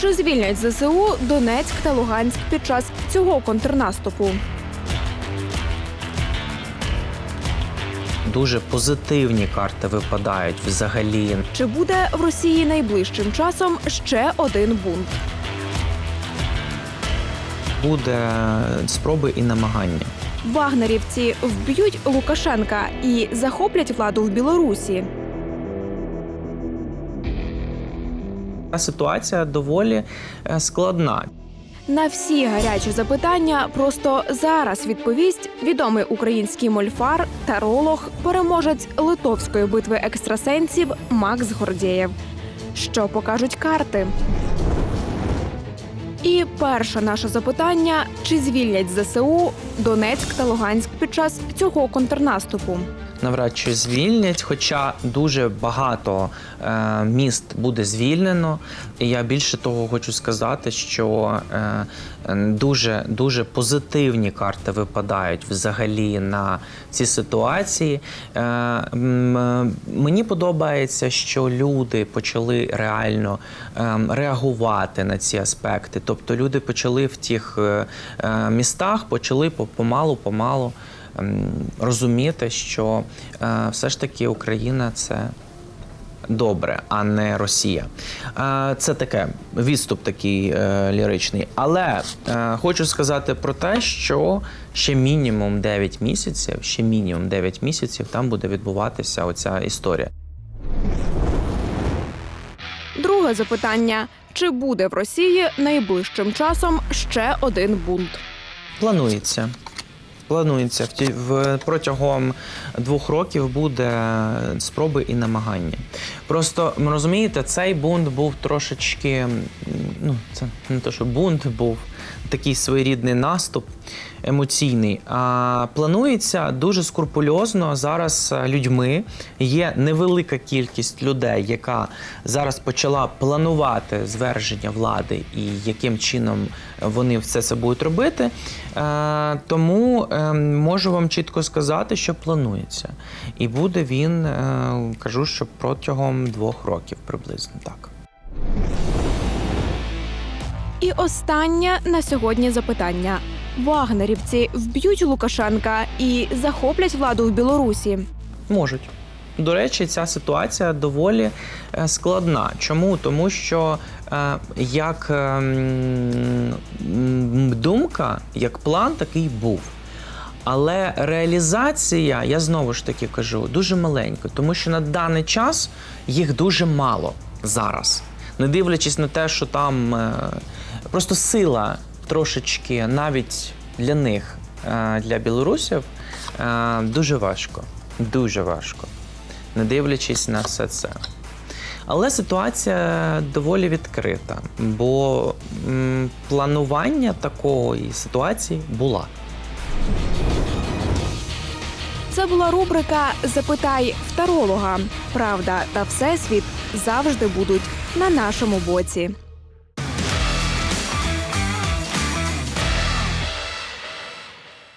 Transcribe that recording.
Чи звільнять ЗСУ Донецьк та Луганськ під час цього контрнаступу? Дуже позитивні карти випадають взагалі. Чи буде в Росії найближчим часом ще один бунт? Буде спроби і намагання. Вагнерівці вб'ють Лукашенка і захоплять владу в Білорусі. Та Ситуація доволі е, складна. На всі гарячі запитання просто зараз відповість відомий український мольфар, таролог, переможець литовської битви екстрасенсів Макс Гордєєв. Що покажуть карти? І перше наше запитання: чи звільнять ЗСУ Донецьк та Луганськ під час цього контрнаступу? Навряд чи звільнять, хоча дуже багато е, міст буде звільнено. І я більше того хочу сказати, що е, дуже дуже позитивні карти випадають взагалі на ці ситуації. Е, мені подобається, що люди почали реально е, реагувати на ці аспекти. Тобто люди почали в тих е, е, містах, почали помалу, помалу ем, розуміти, що е, все ж таки Україна це. Добре, а не Росія. Е, Це таке відступ такий е, ліричний. Але хочу сказати про те, що ще мінімум 9 місяців, ще мінімум 9 місяців там буде відбуватися оця історія. Друге запитання: чи буде в Росії найближчим часом ще один бунт? Планується. Планується В протягом двох років буде спроби і намагання. Просто розумієте, цей бунт був трошечки. Ну, це не те, що бунт був такий своєрідний наступ емоційний. А планується дуже скрупульозно зараз е, людьми. Є невелика кількість людей, яка зараз почала планувати зверження влади і яким чином вони все це будуть робити. Е, тому е, можу вам чітко сказати, що планується. І буде він, е, кажу, що протягом двох років приблизно так. І останнє на сьогодні запитання: Вагнерівці вб'ють Лукашенка і захоплять владу в Білорусі. Можуть. До речі, ця ситуація доволі е, складна. Чому? Тому що е, як е, м, м, думка, як план такий був. Але реалізація, я знову ж таки кажу, дуже маленька, тому що на даний час їх дуже мало зараз. Не дивлячись на те, що там е, просто сила трошечки навіть для них, е, для білорусів, е, дуже важко. Дуже важко. Не дивлячись на все це. Але ситуація доволі відкрита, бо планування такої ситуації була. Це була рубрика Запитай второлога. Правда та всесвіт завжди будуть на нашому боці.